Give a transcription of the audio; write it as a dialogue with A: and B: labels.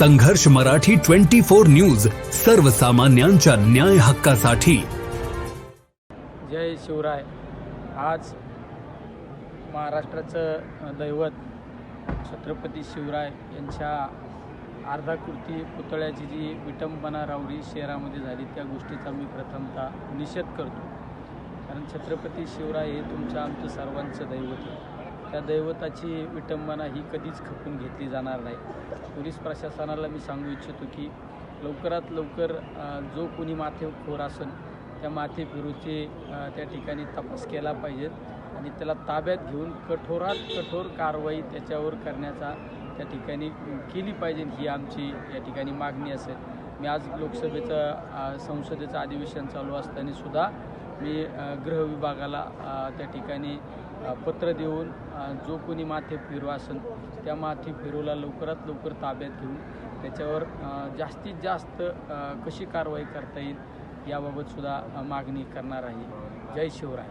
A: संघर्ष Marathi twenty four news सर्वसामान्यांच्या न्याय हक्कासाठी.
B: जय शिवराय. आज महाराष्ट्राचं दैवत छत्रपती शिवराय यांच्या अर्धाकृती पुतळ्याची जी विटंबना रावरी शहरामध्ये झाली त्या गोष्टीचा मी प्रथमतः निषेध करतो. कारण छत्रपती शिवराय हे तुमच्या आमचं सर्वांचं दैवत आहे. त्या दैवताची विटंबना ही कधीच खपून घेतली जाणार नाही. पोलीस प्रशासनाला मी सांगू इच्छितो की लवकरात लवकर जो कोणी माथेखोर असेल त्या माथेफिरूचे त्या ठिकाणी तपास केला पाहिजेत आणि त्याला ताब्यात घेऊन कठोरात कठोर कारवाई त्याच्यावर करण्याचा त्या ठिकाणी केली पाहिजे ही आमची या ठिकाणी मागणी असेल. मी आज लोकसभेचं संसदेचं अधिवेशन चालू असताना सुद्धा मी अ, गृह विभागाला त्या ठिकाणी पत्र देऊन जो कोणी माथे फिरू असेल त्या माथे फिरूला लवकरात लवकर ताब्यात घेऊन त्याच्यावर जास्तीत जास्त कशी कारवाई करता येईल याबाबतसुद्धा मागणी करणार आहे. जय शिवराय.